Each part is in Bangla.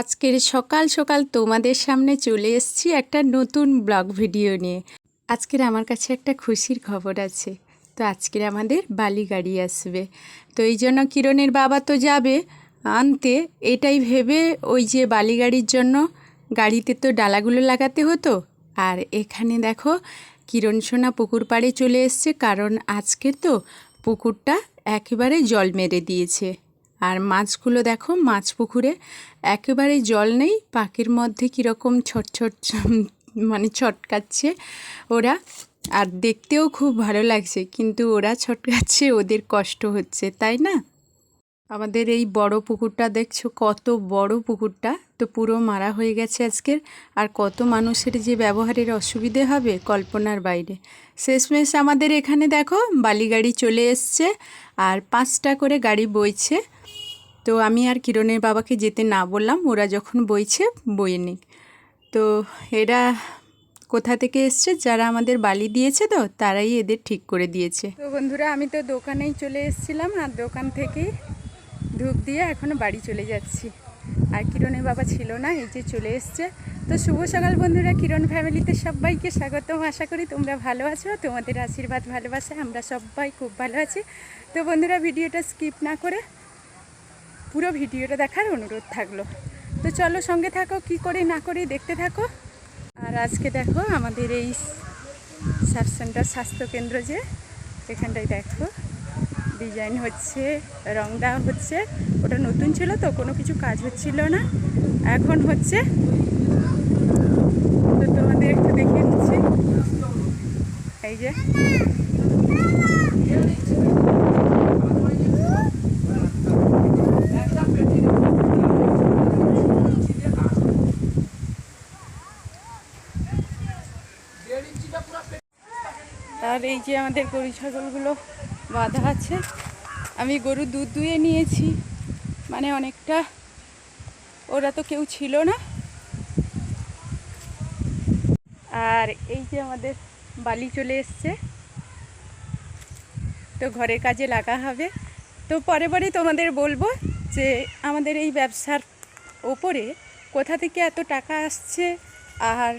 আজকের সকাল সকাল তোমাদের সামনে চলে এসেছি একটা নতুন ব্লগ ভিডিও নিয়ে। আজকের আমার কাছে একটা খুশির খবর আছে। তো আজকের আমাদের বালি গাড়ি আসবে। তো এই জন্য কিরণের বাবা তো যাবে আনতে। এটাই ভেবে ওই যে বালি গাড়ির জন্য গাড়িতে তো ডালাগুলো লাগাতে হতো। আর এখানে দেখো কিরণ সোনা পুকুর পাড়ে চলে এসছে। কারণ আজকে তো পুকুরটা একেবারে জল মেরে দিয়েছে। আর মাছগুলো দেখো, মাছ পুকুরে। একেবারে জল নেই, পাখির মধ্যে কীরকম ছট ছট মানে ছটকাচ্ছে ওরা। আর দেখতেও খুব ভালো লাগছে, কিন্তু ওরা ছটকাচ্ছে, ওদের কষ্ট হচ্ছে, তাই না? আমাদের এই বড় পুকুরটা দেখছ, কত বড় পুকুরটা। তো পুরো মারা হয়ে গেছে আজকের। আর কত মানুষের যে ব্যবহারের অসুবিধে হবে কল্পনার বাইরে। শেষমেশ আমাদের এখানে দেখো বালি গাড়ি চলে এসছে। আর পাঁচটা করে গাড়ি বইছে। তো আমি আর কিরণের বাবাকে যেতে না বললাম, ওরা যখন বইছে, বইয়ে নিক তো এরা কোথা থেকে এসছে? যারা আমাদের বালি দিয়েছে তো, তারাই এদের ঠিক করে দিয়েছে। তো বন্ধুরা, আমি তো দোকানেই চলে এসেছিলাম, আর দোকান থেকেই ধূপ দিয়ে এখনও বাড়ি চলে যাচ্ছি। আর কিরণের বাবা ছিল না, এই যে চলে এসছে। তো শুভ সকাল বন্ধুরা, কিরণ ফ্যামিলিতে সবাইকে স্বাগতম। আশা করি তোমরা ভালো আছো, তোমাদের আশীর্বাদ, ভালোবাসা, আমরা সবাই খুব ভালো আছি। তো বন্ধুরা, ভিডিওটা স্কিপ না করে পুরো ভিডিওটা দেখার অনুরোধ থাকল। তো চলো সঙ্গে থাকো, কি করে না করে দেখতে থাকো। আর আজকে দেখো আমাদের এই সাব সেন্টার স্বাস্থ্যকেন্দ্র যে, এখানটায় দেখো। ডিজাইন হচ্ছে, রং দেওয়া হচ্ছে। ওটা নতুন ছিল তো, কোনো কিছু কাজ হচ্ছিল না। এখন হচ্ছে, তো তোমাদের একটু দেখিয়ে দিচ্ছি। এই যে যে আমাদের গরু ছাগলগুলো বাঁধা আছে, আমি গরু দুধ দুয়ে নিয়েছি। মানে অনেকটা ওরা তো কেউ ছিল না। আর এই যে আমাদের বালি চলে এসছে। তো ঘরের কাজে লাগা হবে। তো পরে পরে তোমাদের বলব যে আমাদের এই ব্যবসার ওপরে কোথা থেকে এত টাকা আসছে, আর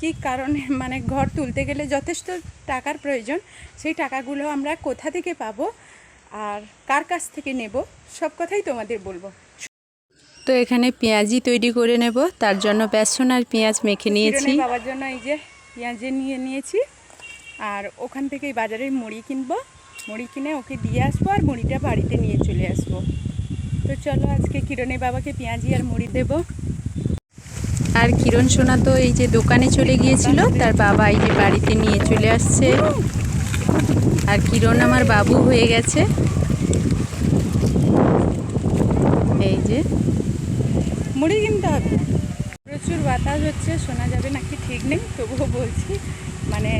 কি কারণে মানে ঘর তুলতে গেলে যথেষ্ট টাকার প্রয়োজন সেই টাকাগুলো আমরা কোথা থেকে পাবো আর কার কাছ থেকে নেব সব কথাই তোমাদের বলব। তো এখানে পেঁয়াজি তৈরি করে নেব তার জন্য বেসন আর পেঁয়াজ মেখে নিয়েছি। বাবার জন্য এই যে পেঁয়াজে নিয়ে নিয়েছি আর ওখান থেকেই বাজারে মুড়ি কিনবো মুড়ি কিনে ওকে দিয়ে আসব আর মুড়িটা বাড়িতে নিয়ে চলে আসব। তো চলো আজকে কিরণে বাবাকে পেঁয়াজি আর মুড়ি দেবো। আর কিরণ সোনা তো এই যে দোকানে চলে গিয়েছিল, তার বাবা এই যে বাড়িতে নিয়ে চলে আসছে। আর কিরণ আমার বাবু হয়ে গেছে। এই যে। মুড়ি কিনতে হবে। প্রচুর বাতাস হচ্ছে, শোনা যাবে নাকি ঠিক নেই, তবুও বলছি। মানে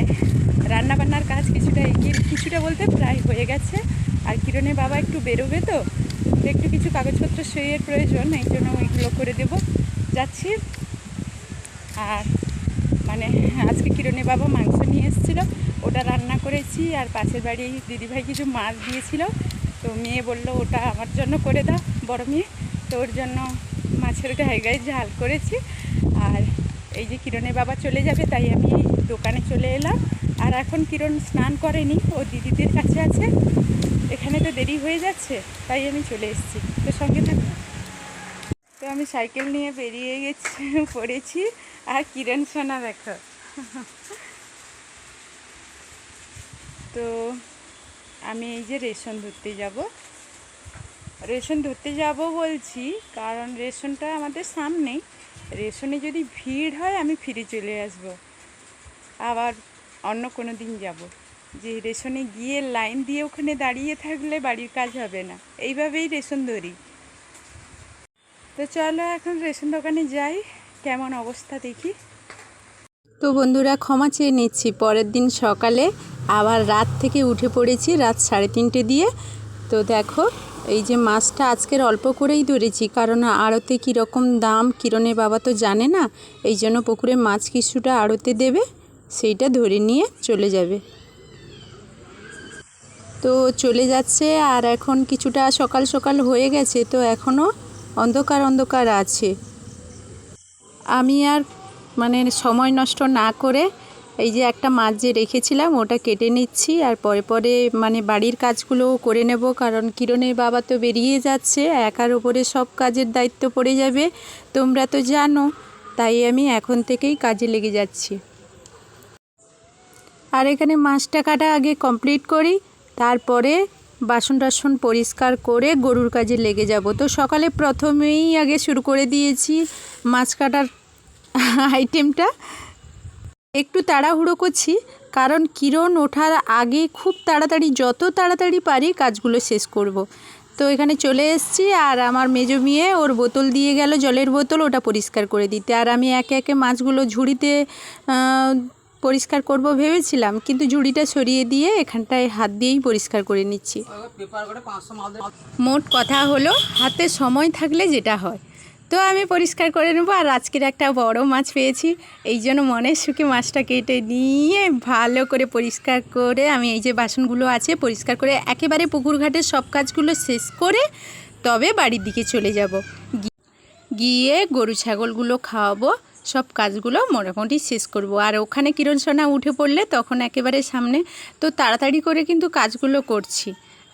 রান্না বান্নার কাজ কিছুটা এগিয়ে, কিছুটা বলতে প্রায় হয়ে গেছে। আর কিরণের বাবা একটু বেরোবে তো, একটু কিছু কাগজপত্র সইয়ের প্রয়োজন, এই জন্য ওইগুলো করে দেব। যাচ্ছি। আর মানে আজকে কিরণে বাবা মাংস নিয়ে এসেছিল, ওটা রান্না করেছি আর পাশের বাড়ি দিদিভাই কিছু মাছ দিয়েছিল। তো মেয়ে বলল, ওটা আমার জন্য করে দাও বড় মেয়ে। তো ওর জন্য মাছের গায়ে গায়ে ঝাল করেছি। আর এই যে কিরণের বাবা চলে যাবে, তাই আমি দোকানে চলে এলাম। আর এখন কিরণ স্নান করেনি, ও দিদিদের কাছে আছে। এখানে তো দেরি হয়ে যাচ্ছে, তাই আমি চলে এসেছি। তো সঙ্গে থাকব তো আমি সাইকেল নিয়ে বেরিয়ে গেছি, পড়েছি। আর কিরণ সোনা দেখো। তো আমি এই যে রেশন ধরতে যাব। রেশন ধরতে যাব বলছি, কারণ রেশনটা আমাদের সামনেই রেশনে যদি ভিড় হয়, আমি ফিরে চলে আসব। আবার অন্য কোনো দিন যাব। যে রেশনে গিয়ে লাইন দিয়ে ওখানে দাঁড়িয়ে থাকলে বাড়ির কাজ হবে না। এইভাবেই রেশন ধরি। তো চলো এখন রেশন দোকানে যাই, কেমন অবস্থা দেখি। তো বন্ধুরা, ক্ষমা চেয়ে নিচ্ছি, পরের দিন সকালে আবার রাত থেকে উঠে পড়েছি, রাত সাড়ে তিনটে দিয়ে। তো দেখো, এই যে মাছটা আজকের অল্প করেই ধরেছি, কারণ আড়তে কীরকম দাম, কিরণের বাবা তো জানে না, এই জন্য পুকুরে মাছ কিছুটা আড়তে দেবে, সেইটা ধরে নিয়ে চলে যাবে। তো চলে যাচ্ছে, আর এখন কিছুটা সকাল সকাল হয়ে গেছে, তো এখনও অন্ধকার অন্ধকার আছে। আমি আর মানে সময় নষ্ট না করে এই যে একটা মাছ যে রেখেছিলাম, ওটা কেটে নিচ্ছি আর পরে পরে মানে বাড়ির কাজগুলো করে নেব, কারণ কিরণের বাবা তো বেরিয়ে যাচ্ছে, একার ওপরে সব কাজের দায়িত্ব পড়ে যাবে, তোমরা তো জানো, তাই আমি এখন থেকেই কাজে লেগে যাচ্ছি। আর এখানে মাছটা কাটা আগে কমপ্লিট করি, তারপরে বাসন টাসন পরিষ্কার করে গরুর কাজে লেগে যাব। তো সকালে প্রথমেই আগে শুরু করে দিয়েছি মাছ কাটার আইটেমটা একটু তাড়াহুড়ো করছি, কারণ কিরণ ওঠার আগে খুব তাড়াতাড়ি, যত তাড়াতাড়ি পারি কাজগুলো শেষ করব। তো এখানে চলে এসেছি আর আমার মেজো মেয়ে ওর বোতল দিয়ে গেল, জলের বোতল, ওটা পরিষ্কার করে দিতে। আর আমি একে একে মাছগুলো ঝুড়িতে পরিষ্কার করব ভেবেছিলাম, কিন্তু ঝুড়িটা সরিয়ে দিয়ে এখানটায় হাত দিয়েই পরিষ্কার করে নিচ্ছি। মোট কথা হলো, হাতে সময় থাকলে যেটা হয়। তো আমি পরিষ্কার করে নেব, আর আজকের একটা বড় মাছ পেয়েছি। এই জন্য মনের সুখে মাছটা কেটে নিয়ে ভালো করে পরিষ্কার করে, আমি এই যে বাসনগুলো আছে, পরিষ্কার করে একেবারে পুকুর ঘাটের সব কাজগুলো শেষ করে তবে বাড়ির দিকে চলে যাব। গিয়ে গরু ছাগলগুলো খাওয়াবো সব কাজগুলো মোটামুটি শেষ করব। আর ওখানে কিরণ সোনা উঠে পড়লে তখন একেবারে সামনে, তো তাড়াতাড়ি করে কিন্তু কাজগুলো করছি।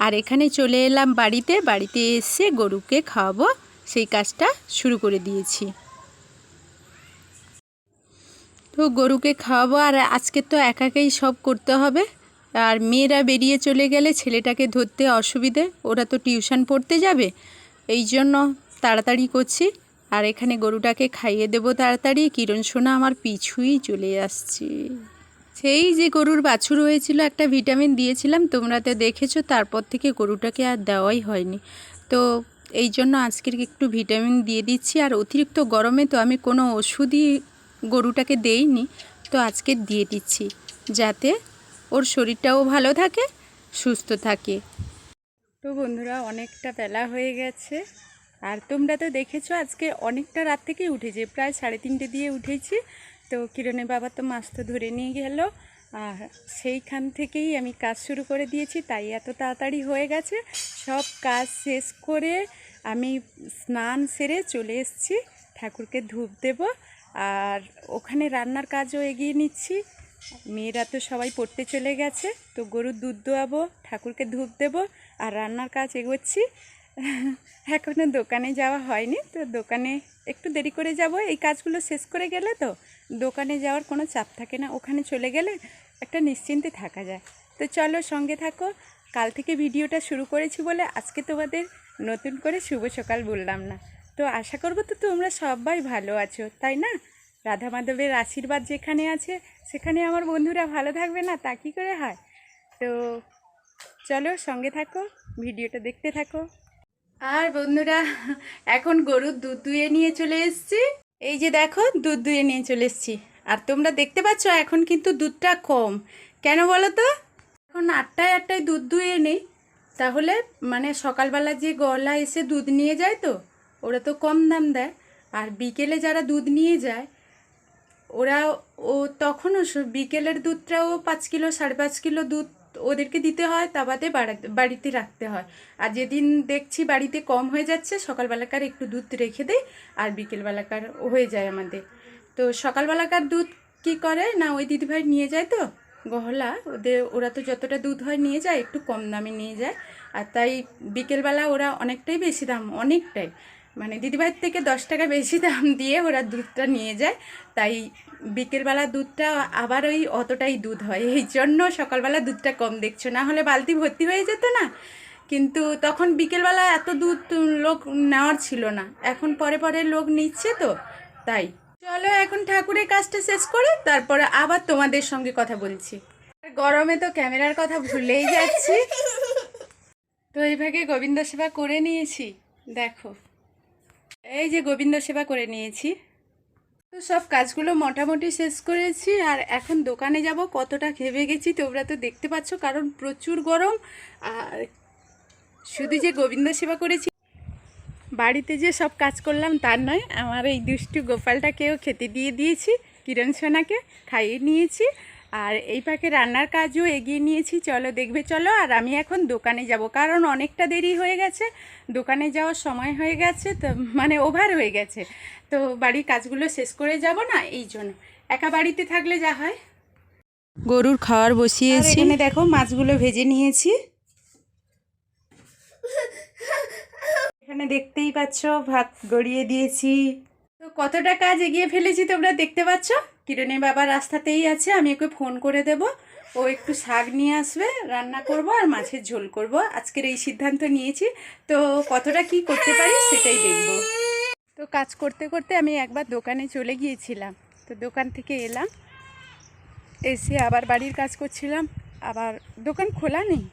আর এখানে চলে এলাম বাড়িতে বাড়িতে এসে গরুকে খাওয়াবো, সেই কাজটা শুরু করে দিয়েছি। তো গরুকে খাওয়াবো, আর আজকে তো একাকেই সব করতে হবে। আর মেয়েরা বেরিয়ে চলে গেলে ছেলেটাকে ধরতে অসুবিধে, ওরা তো টিউশন পড়তে যাবে, এই জন্য তাড়াতাড়ি করছি। আর এখানে গরুটাকে খাইয়ে দেবো তাড়াতাড়ি। কিরণ সোনা আমার পিছুই চলে আসছে। সেই যে গরুর বাছুর হয়েছিল, একটা ভিটামিন দিয়েছিলাম, তোমরা তো দেখেছ, তারপর থেকে গরুটাকে আর দেওয়াই হয়নি। তো এই জন্য আজকের একটু ভিটামিন দিয়ে দিচ্ছি, আর অতিরিক্ত গরমে তো আমি কোনো ওষুধই গরুটাকে দেইনি, তো আজকে দিয়ে দিচ্ছি, যাতে ওর শরীরটাও ভালো থাকে, সুস্থ থাকে। তো বন্ধুরা, অনেকটা বেলা হয়ে গেছে। আর তোমরা তো দেখেছ আজকে অনেকটা রাত থেকেই উঠেছে, প্রায় সাড়ে তিনটে দিয়ে উঠেছি। তো কিরণের বাবা তো মাছ তো ধরে নিয়ে গেল। আর সেইখান থেকেই আমি কাজ শুরু করে দিয়েছি, তাই এত তাড়াতাড়ি হয়ে গেছে। সব কাজ শেষ করে আমি স্নান সেরে চলে এসেছি, ঠাকুরকে ধূপ দেব। আর ওখানে রান্নার কাজও এগিয়ে নিচ্ছি। মেয়েরা তো সবাই পড়তে চলে গেছে, তো গরুর দুধ দোয়াবো, ঠাকুরকে ধূপ দেবো, আর রান্নার কাজ এগোচ্ছি। এখনও দোকানে যাওয়া হয়নি, তো দোকানে একটু দেরি করে যাব। এই কাজগুলো শেষ করে গেলে তো দোকানে যাওয়ার কোনো চাপ থাকে না, ওখানে চলে গেলে একটা নিশ্চিন্তে থাকা যায়। তো চলো সঙ্গে থাকো, কাল থেকে ভিডিওটা শুরু করেছি বলে আজকে তোমাদের নতুন করে শুভ সকাল বললাম না। তো আশা করব তো তোমরা সবাই ভালো আছো, তাই না? রাধা মাধবের আশীর্বাদ যেখানে আছে, সেখানে আমার বন্ধুরা ভালো থাকবে না? তা কী করে হয়? তো চলো সঙ্গে থাকো, ভিডিওটা দেখতে থাকো। আর বন্ধুরা, এখন গরুর দুধ দুয়ে নিয়ে চলে এসেছি। এই যে দেখো, দুধ দুয়ে নিয়ে চলে এসেছি। আর তোমরা দেখতে পাচ্ছ, এখন কিন্তু দুধটা কম। কেন বলো তো? এখন আটটায় আটটায় দুধ দুয়ে নেই। তাহলে মানে সকালবেলা যে গলা এসে দুধ নিয়ে যায় তো, ওরা তো কম দাম দেয়। আর বিকেলে যারা দুধ নিয়ে যায়, ওরা ও তখনও বিকেলের দুধটাও পাঁচ কিলো, সাড়ে পাঁচ কিলো দুধ ওদেরকে দিতে হয়, তা বাদে বাড়িতে রাখতে হয়। আর যেদিন দেখছি বাড়িতে কম হয়ে যাচ্ছে, সকালবেলাকার একটু দুধ রেখে দেয় আর বিকেলবেলাকার হয়ে যায় আমাদের। তো সকালবেলাকার দুধ কি করে? না, ওই দিদিভাই নিয়ে যায় তো, গহলা। ওদের, ওরা তো যতটা দুধ হয় নিয়ে যায়, একটু কম দামে নিয়ে যায়। আর তাই বিকেলবেলা ওরা অনেকটাই বেশি দাম, অনেকটাই। মানে দিদিভাইয়ের থেকে দশ টাকা বেশি দাম দিয়ে ওরা দুধটা নিয়ে যায়। তাই বিকেলবেলা দুধটা আবার ওই অতটাই দুধ হয়। এই জন্য সকালবেলা দুধটা কম দেখছ। না হলে বালতি ভর্তি হয়ে যেত না। কিন্তু তখন বিকেলবেলা এত দুধ লোক নেওয়ার ছিল না। এখন পরে পরে লোক নিচ্ছে তো, তাই। চলো এখন ঠাকুরের কাজটা শেষ করে তারপরে আবার তোমাদের সঙ্গে কথা বলছি। গরমে তো ক্যামেরার কথা ভুলেই যাচ্ছি। তো এইভাবে গোবিন্দ সেবা করে নিয়েছি। দেখো। এই যে গোবিন্দ সেবা করে নিয়েছি। তো সব কাজগুলো মোটামুটি শেষ করেছি আর এখন দোকানে যাব, কতটা ঘেবে গেছি তোমরা তো দেখতে পাচ্ছ, কারণ প্রচুর গরম। আর শুধু যে গোবিন্দ সেবা করেছি, বাড়িতে যে সব কাজ করলাম তার নয়, আমার এই দুষ্টু গোপালটাকেও খেতে দিয়ে দিয়েছি, কিরণ সোনাকে খাইয়ে নিয়েছি। আর এই পাকে রান্নার কাজও এগিয়ে নিয়েছি। চলো দেখবে চলো আর আমি এখন দোকানে যাব। কারণ অনেকটা দেরি হয়ে গেছে। দোকানে যাওয়ার সময় হয়ে গেছে তো মানে ওভার হয়ে গেছে। তো বাড়ির কাজগুলো শেষ করে যাব না? এই জন্য। একা বাড়িতে থাকলে যা হয়। গরুর খাওয়ার বসিয়েছি। এখানে দেখো মাছগুলো ভেজে নিয়েছি। এখানে দেখতেই পাচ্ছ ভাত গড়িয়ে দিয়েছি। তো কতটা কাজ এগিয়ে ফেলেছি তোমরা দেখতে পাচ্ছ? কিরণের বাবা রাস্তাতেই আছে, আমি ওকে ফোন করে দেব। ও একটু শাক নিয়ে আসবে, রান্না করব আর মাছের ঝোল করব। আজকের এই সিদ্ধান্ত নিয়েছি। তো কতটা কি করতে পারি সেটাই দেখব। তো কাজ করতে করতে আমি একবার দোকানে চলে গিয়েছিলাম। তো দোকান থেকে এলাম। এসে আবার বাড়ির কাজ করছিলাম। আবার দোকান খোলা নেই।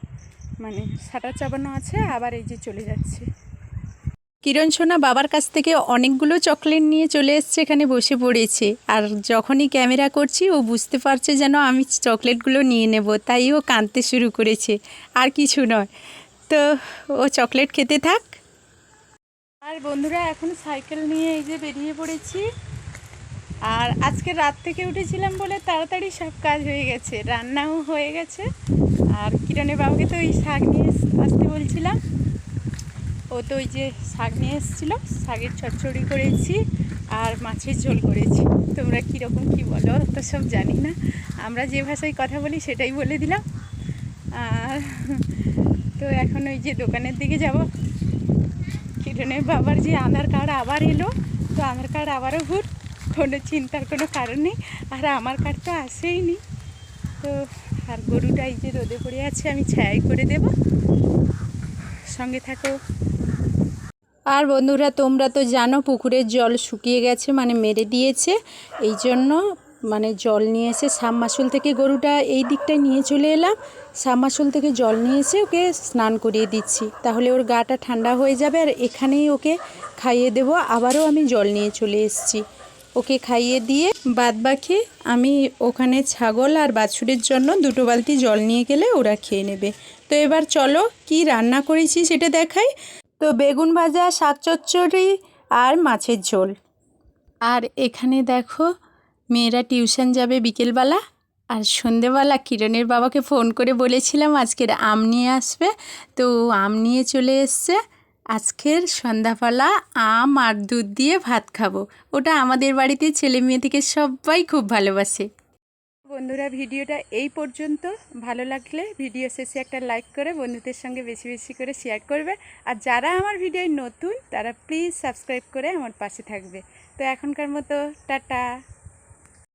মানে শাটার চাপানো আছে, আবার এই যে চলে যাচ্ছে। কিরণ সোনা বাবার কাছ থেকে অনেকগুলো চকলেট নিয়ে চলে এসছে এখানে বসে পড়েছে। আর যখনই ক্যামেরা করছি, ও বুঝতে পারছে যেন আমি চকলেটগুলো নিয়ে নেব। তাই ও কাঁদতে শুরু করেছে। আর কিছু নয়। তো ও চকলেট খেতে থাক। আর বন্ধুরা, এখন সাইকেল নিয়ে এই যে বেরিয়ে পড়েছি। আর আজকে রাত থেকে উঠেছিলাম বলে তাড়াতাড়ি সব কাজ হয়ে গেছে। রান্নাও হয়ে গেছে। আর কিরণের বাবাকে তো ওই শাক নিয়ে আসতে বলছিলাম। ও তো ওই যে শাক নিয়ে এসেছিল, শাকের চচ্চড়ি করেছি আর মাছের ঝোল করেছি। তোমরা কীরকম কী বলো? তো সব জানি না। আমরা যে ভাষায় কথা বলি সেটাই বলে দিলাম। আর তো এখন ওই যে দোকানের দিকে যাব। কিরণের বাবার যে আধার কার্ড আবার এলো, তো আধার কার্ড আবারও ভুল। কোনো চিন্তার কোনো কারণ নেই। আর আমার কার্ড তো আসেই নি। তো আর গরুটা এই যে রোদে পড়ে আছে, আমি ছায়াই করে দেব। সঙ্গে থাকো। আর বন্ধুরা, তোমরা তো জানো পুকুরের জল শুকিয়ে গেছে মানে মেরে দিয়েছে। এই জন্য মানে জল নিয়ে এসে সাবমাসুল থেকে গরুটা এই দিকটায় নিয়ে চলে এলাম। সাবমাসুল থেকে জল নিয়ে এসে ওকে স্নান করিয়ে দিচ্ছি। তাহলে ওর গাটা ঠান্ডা হয়ে যাবে আর এখানেই ওকে খাইয়ে দেবো। আবারও আমি জল নিয়ে চলে এসেছি। ওকে খাইয়ে দিয়ে বাদ বাকি আমি ওখানে ছাগল আর বাছুরের জন্য দুটো বালতি জল নিয়ে গেলে ওরা খেয়ে নেবে। তো এবার চলো কি রান্না করেছি সেটা দেখাই। তো বেগুন ভাজা, শাক চচ্চড়ি আর মাছের ঝোল। আর এখানে দেখো, মেয়েরা টিউশন যাবে বিকেলবেলা। আর সন্ধেবেলা কিরণের বাবাকে ফোন করে বলেছিলাম আজকের আম নিয়ে আসবে। তো আম নিয়ে চলে এসছে। আজকের সন্ধ্যাবেলা আম আর দুধ দিয়ে ভাত খাব। ওটা আমাদের বাড়িতে ছেলে মেয়ে থেকে সবাই খুব ভালোবাসে। বন্ধুরা, ভিডিওটা এই পর্যন্ত। ভালো লাগলে ভিডিও শেষে একটা লাইক করে বন্ধুদের সঙ্গে বেশি বেশি করে শেয়ার করবে। আর যারা আমার ভিডিওয় নতুন, তারা প্লিজ সাবস্ক্রাইব করে আমার পাশে থাকবে। তো এখনকার মতো, টাটা।